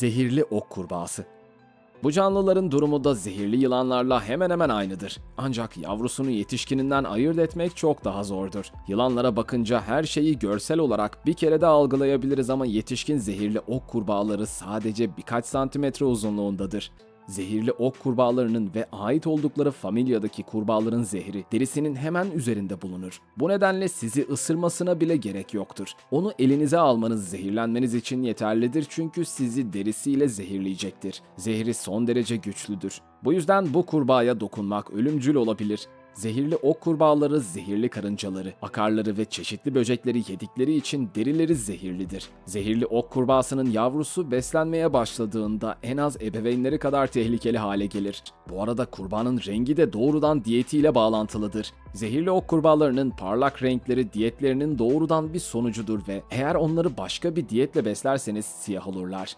Zehirli ok kurbağası. Bu canlıların durumu da zehirli yılanlarla hemen hemen aynıdır. Ancak yavrusunu yetişkininden ayırt etmek çok daha zordur. Yılanlara bakınca her şeyi görsel olarak bir kerede algılayabiliriz ama yetişkin zehirli ok kurbağaları sadece birkaç santimetre uzunluğundadır. Zehirli ok kurbağalarının ve ait oldukları familyadaki kurbağaların zehri derisinin hemen üzerinde bulunur. Bu nedenle sizi ısırmasına bile gerek yoktur. Onu elinize almanız zehirlenmeniz için yeterlidir çünkü sizi derisiyle zehirleyecektir. Zehri son derece güçlüdür. Bu yüzden bu kurbağaya dokunmak ölümcül olabilir. Zehirli ok kurbağaları zehirli karıncaları, akarları ve çeşitli böcekleri yedikleri için derileri zehirlidir. Zehirli ok kurbağasının yavrusu beslenmeye başladığında en az ebeveynleri kadar tehlikeli hale gelir. Bu arada kurbanın rengi de doğrudan diyetiyle bağlantılıdır. Zehirli ok kurbağalarının parlak renkleri diyetlerinin doğrudan bir sonucudur ve eğer onları başka bir diyetle beslerseniz siyah olurlar.